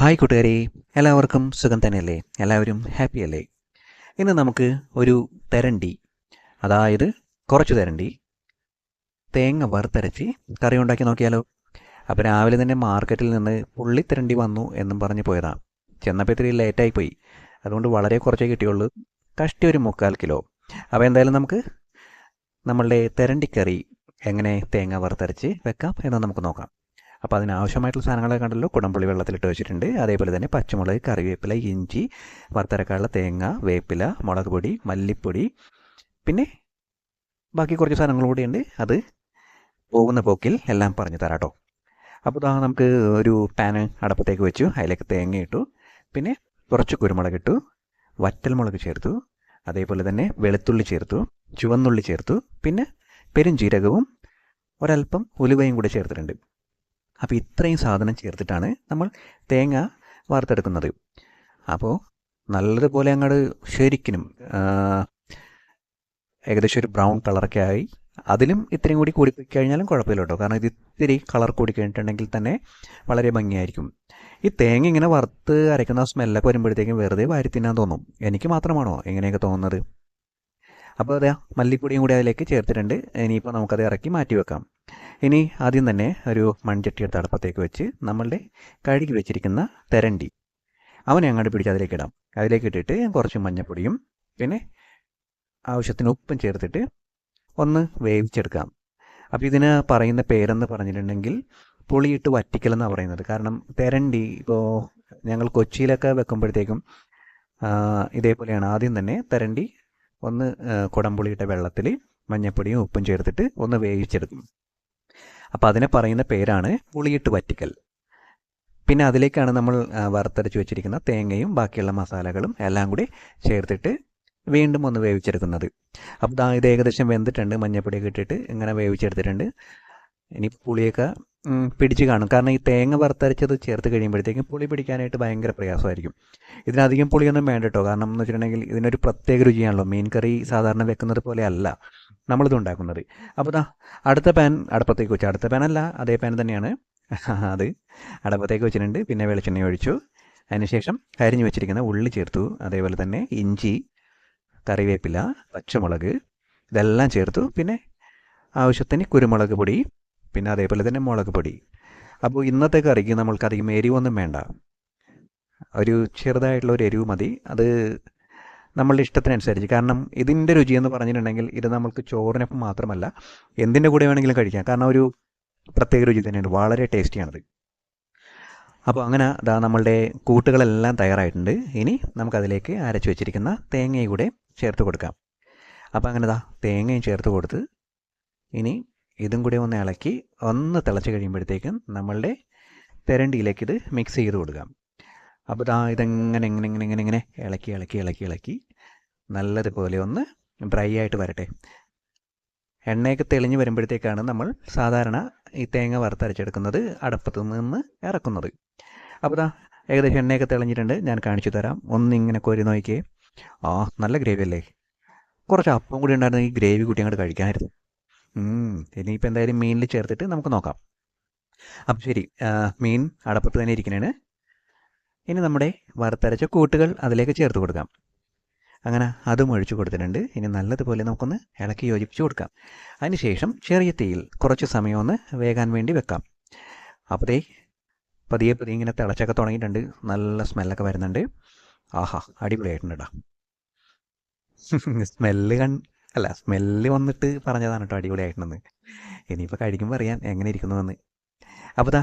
Hi കൂട്ടുകാരെ എല്ലാവർക്കും സുഖം തന്നെയല്ലേ? എല്ലാവരും ഹാപ്പി അല്ലേ? ഇന്ന് നമുക്ക് ഒരു തരണ്ടി അതായത് കുറച്ച് തരണ്ടി തേങ്ങ വറുത്തരച്ച് കറി ഉണ്ടാക്കി നോക്കിയാലോ? അപ്പോൾ രാവിലെ തന്നെ മാർക്കറ്റിൽ നിന്ന് പുള്ളിത്തിരണ്ടി വന്നു എന്നും പറഞ്ഞ് പോയതാണ് ചെന്നപ്പോൾ ഇത്തിരി ലേറ്റായി പോയി. അതുകൊണ്ട് വളരെ കുറച്ചേ കിട്ടിയുള്ളൂ. കഷ്ടി ഒരു മുക്കാൽ കിലോ. അപ്പോൾ എന്തായാലും നമുക്ക് നമ്മളുടെ തരണ്ടിക്കറി എങ്ങനെ തേങ്ങ വറുത്തരച്ച് വെക്കാം എന്ന് നമുക്ക് നോക്കാം. അപ്പോൾ അതിനാവശ്യമായിട്ടുള്ള സാധനങ്ങളൊക്കെ കണ്ടല്ലോ. കുടംപുളി വെള്ളത്തിലിട്ട് വെച്ചിട്ടുണ്ട്. അതേപോലെ തന്നെ പച്ചമുളക് കറിവേപ്പില ഇഞ്ചി വറുത്തരക്കാനുള്ള തേങ്ങ വേപ്പില മുളക് പൊടി മല്ലിപ്പൊടി. പിന്നെ ബാക്കി കുറച്ച് സാധനങ്ങൾ കൂടിയുണ്ട് അത് പോകുന്ന പോക്കിൽ എല്ലാം പറഞ്ഞു തരാം കേട്ടോ അപ്പോൾ ഇതാ നമുക്ക് ഒരു പാന് അടപ്പത്തേക്ക് വെച്ചു. അതിലേക്ക് തേങ്ങ ഇട്ടു. പിന്നെ കുറച്ച് കുരുമുളക് ഇട്ടു. വറ്റൽമുളക് ചേർത്തു. അതേപോലെ തന്നെ വെളുത്തുള്ളി ചേർത്തു. ചുവന്നുള്ളി ചേർത്തു. പിന്നെ പെരും ജീരകവും ഒരല്പം ഉലുവയും കൂടെ ചേർത്തിട്ടുണ്ട്. അപ്പോൾ ഇത്രയും സാധനം ചേർത്തിട്ടാണ് നമ്മൾ തേങ്ങ വറുത്തെടുക്കുന്നത്. അപ്പോൾ നല്ലതുപോലെ അങ്ങോട്ട് ശരിക്കിനും ഏകദേശം ഒരു ബ്രൗൺ കളറൊക്കെ ആയി. അതിലും ഇത്രയും കൂടി കൂടി കഴിഞ്ഞാലും കുഴപ്പമില്ല കേട്ടോ കാരണം ഇത് ഇത്തിരി കളർ കൂടി കഴിഞ്ഞിട്ടുണ്ടെങ്കിൽ തന്നെ വളരെ ഭംഗിയായിരിക്കും. ഈ തേങ്ങ ഇങ്ങനെ വറുത്ത് അരയ്ക്കുന്ന സ്മെല്ലൊക്കെ വരുമ്പോഴത്തേക്കും വെറുതെ വാരി തിന്നാൻ തോന്നും. എനിക്ക് മാത്രമാണോ എങ്ങനെയൊക്കെ തോന്നുന്നത്? അപ്പോൾ അതെ മല്ലിപ്പൊടിയും കൂടി അതിലേക്ക് ചേർത്തിട്ടുണ്ട്. ഇനിയിപ്പോൾ നമുക്കത് ഇറക്കി മാറ്റി വെക്കാം. ഇനി ആദ്യം തന്നെ ഒരു മൺചട്ടി എടുത്ത് അടുപ്പത്തേക്ക് വെച്ച് നമ്മളുടെ കഴുകി വെച്ചിരിക്കുന്ന തെരണ്ടി. അവനെ അങ്ങോട്ട് പിടിച്ച് അതിലേക്ക് ഇടാം. അതിലേക്ക് ഇട്ടിട്ട് കുറച്ച് മഞ്ഞപ്പൊടിയും പിന്നെ ആവശ്യത്തിന് ഉപ്പും ചേർത്തിട്ട് ഒന്ന് വേവിച്ചെടുക്കാം. അപ്പോൾ ഇതിന് പറയുന്ന പേരെന്ന് പറഞ്ഞിട്ടുണ്ടെങ്കിൽ പുളിയിട്ട് വറ്റിക്കലെന്നാണ് പറയുന്നത്. കാരണം തെരണ്ടി ഇപ്പോൾ ഞങ്ങൾ കൊച്ചിയിലൊക്കെ വെക്കുമ്പോഴത്തേക്കും ഇതേപോലെയാണ്. ആദ്യം തന്നെ തെരണ്ടി ഒന്ന് കുടംപുളിയിട്ട വെള്ളത്തിൽ മഞ്ഞപ്പൊടിയും ഉപ്പും ചേർത്തിട്ട് ഒന്ന് വേവിച്ചെടുക്കും. അപ്പോൾ അതിനെ പറയുന്ന പേരാണ് പുളിയിട്ട് വറ്റിക്കൽ. പിന്നെ അതിലേക്കാണ് നമ്മൾ വറുത്തരച്ച് വെച്ചിരിക്കുന്ന തേങ്ങയും ബാക്കിയുള്ള മസാലകളും എല്ലാം കൂടി ചേർത്തിട്ട് വീണ്ടും ഒന്ന് വേവിച്ചെടുക്കുന്നത്. അപ്പോൾ ഇത് ഏകദേശം വെന്തിട്ടുണ്ട് മഞ്ഞപ്പൊടിയൊക്കെ ഇട്ടിട്ട് ഇങ്ങനെ വേവിച്ചെടുത്തിട്ടുണ്ട്. ഇനി പുളിയൊക്കെ പിടിച്ച് കാണും. കാരണം ഈ തേങ്ങ വറുത്തരച്ചത് ചേർത്ത് കഴിയുമ്പോഴത്തേക്കും പുളി പിടിക്കാനായിട്ട് ഭയങ്കര പ്രയാസമായിരിക്കും. ഇതിനധികം പുളിയൊന്നും വേണ്ട കേട്ടോ. കാരണം എന്ന് വെച്ചിട്ടുണ്ടെങ്കിൽ ഇതിനൊരു പ്രത്യേക രുചിയാണല്ലോ. മീൻ കറി സാധാരണ വെക്കുന്നത് പോലെ അല്ല നമ്മളിത് ഉണ്ടാക്കുന്നത്. അപ്പോൾ ദാ അടുത്ത പാൻ അടുപ്പത്തേക്ക് വെച്ചു. അടുത്ത പാനല്ല അതേ പാൻ തന്നെയാണ്. അത് അടുപ്പത്തേക്ക് വെച്ചിട്ടുണ്ട്. പിന്നെ വെളിച്ചെണ്ണ ഒഴിച്ചു. അതിനുശേഷം കരിഞ്ഞു വെച്ചിരിക്കുന്ന ഉള്ളി ചേർത്തു. അതേപോലെ തന്നെ ഇഞ്ചി കറിവേപ്പില പച്ചമുളക് ഇതെല്ലാം ചേർത്തു. പിന്നെ ആവശ്യത്തിന് കുരുമുളക് പൊടി പിന്നെ അതേപോലെ തന്നെ മുളക് പൊടി. അപ്പോൾ ഇന്നത്തെ കറിക്ക് നമ്മൾക്ക് അധികം എരിവൊന്നും വേണ്ട. ഒരു ചെറുതായിട്ടുള്ള ഒരു എരിവ് മതി. അത് നമ്മളുടെ ഇഷ്ടത്തിനനുസരിച്ച്. കാരണം ഇതിന്റെ രുചി എന്ന് പറഞ്ഞിട്ടുണ്ടെങ്കിൽ ഇത് നമുക്ക് ചോറിനൊപ്പം മാത്രമല്ല എന്തിന്റെ കൂടെ വേണമെങ്കിലും കഴിക്കാം. കാരണം ഒരു പ്രത്യേക രുചി തന്നെയാണ് വളരെ ടേസ്റ്റിയാണത്. അപ്പോൾ അങ്ങനെ അതാ നമ്മളുടെ കൂട്ടുകളെല്ലാം തയ്യാറായിട്ടുണ്ട്. ഇനി നമുക്കതിലേക്ക് അരച്ച് വെച്ചിരിക്കുന്ന തേങ്ങയും കൂടെ ചേർത്ത് കൊടുക്കാം. അപ്പോൾ അങ്ങനെ ദാ തേങ്ങയും ചേർത്ത് കൊടുത്ത് ഇനി ഇതും കൂടി ഒന്ന് ഇളക്കി ഒന്ന് തിളച്ച് കഴിയുമ്പോഴത്തേക്കും നമ്മളുടെ തെരണ്ടിയിലേക്ക് ഇത് മിക്സ് ചെയ്ത് കൊടുക്കാം. അപ്പോൾ ആ ഇതെങ്ങനെ എങ്ങനെ എങ്ങനെ എങ്ങനെ ഇങ്ങനെ ഇളക്കി ഇളക്കി ഇളക്കി ഇളക്കി നല്ലതുപോലെ ഒന്ന് ഡ്രൈ ആയിട്ട് വരട്ടെ. എണ്ണയൊക്കെ തെളിഞ്ഞ് വരുമ്പോഴത്തേക്കാണ് നമ്മൾ സാധാരണ ഈ തേങ്ങ വറുത്തരച്ചെടുക്കുന്നത് അടപ്പത്ത് നിന്ന് ഇറക്കുന്നത്. അപ്പോൾ ദാ ഏകദേശം എണ്ണയൊക്കെ തെളിഞ്ഞിട്ടുണ്ട്. ഞാൻ കാണിച്ചു തരാം. ഒന്നിങ്ങനെ കോരി നോക്കിയേ. ആ നല്ല ഗ്രേവി അല്ലേ? കുറച്ച് അപ്പം കൂടി ഉണ്ടായിരുന്നു ഈ ഗ്രേവി കൂട്ടി അങ്ങോട്ട് കഴിക്കാനായിരുന്നു. ഇനിയിപ്പോൾ എന്തായാലും മീനിൽ ചേർത്തിട്ട് നമുക്ക് നോക്കാം. അപ്പം ശരി മീൻ അടപ്പത്ത് തന്നെ ഇരിക്കണേണ്. ഇനി നമ്മുടെ വറുത്തരച്ച കൂട്ടുകൾ അതിലേക്ക് ചേർത്ത് കൊടുക്കാം. അങ്ങനെ അതും ഒഴിച്ചു കൊടുത്തിട്ടുണ്ട്. ഇനി നല്ലതുപോലെ നമുക്കൊന്ന് ഇളക്കി യോജിപ്പിച്ച് കൊടുക്കാം. അതിനുശേഷം ചെറിയ തീയിൽ കുറച്ച് സമയം ഒന്ന് വേകാൻ വേണ്ടി വെക്കാം. അപ്പോഴേ പതിയെ പതിയെ ഇങ്ങനെ തിളച്ചൊക്കെ തുടങ്ങിയിട്ടുണ്ട്. നല്ല സ്മെല്ലൊക്കെ വരുന്നുണ്ട്. ആഹാ അടിപൊളിയായിട്ടുണ്ട് കേട്ടോ സ്മെല്ല് കൺ അല്ല സ്മെല്ല് വന്നിട്ട് പറഞ്ഞതാണ് കേട്ടോ അടിപൊളിയായിട്ടുണ്ടെന്ന്. ഇനിയിപ്പോൾ കഴിക്കുമ്പോൾ അറിയാൻ എങ്ങനെ ഇരിക്കുന്നുവെന്ന്. അപ്പോൾ ദാ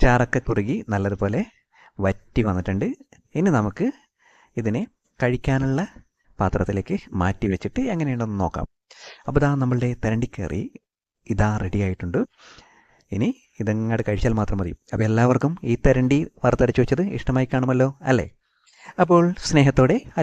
ചാറൊക്കെ കുറുകി നല്ലതുപോലെ വറ്റി വന്നിട്ടുണ്ട്. ഇനി നമുക്ക് ഇതിനെ കഴിക്കാനുള്ള പാത്രത്തിലേക്ക് മാറ്റി വെച്ചിട്ട് എങ്ങനെയുണ്ടെന്ന് നോക്കാം. അപ്പോൾ ഇതാ നമ്മളുടെ തരണ്ടിക്കറി ഇതാ റെഡി ആയിട്ടുണ്ട്. ഇനി ഇതങ്ങോട്ട് കഴിച്ചാൽ മാത്രം മതി. അപ്പോൾ എല്ലാവർക്കും ഈ തരണ്ടി വറുത്തരച്ച് വെച്ചത് ഇഷ്ടമായി കാണുമല്ലോ അല്ലേ? അപ്പോൾ സ്നേഹത്തോടെ അല്ല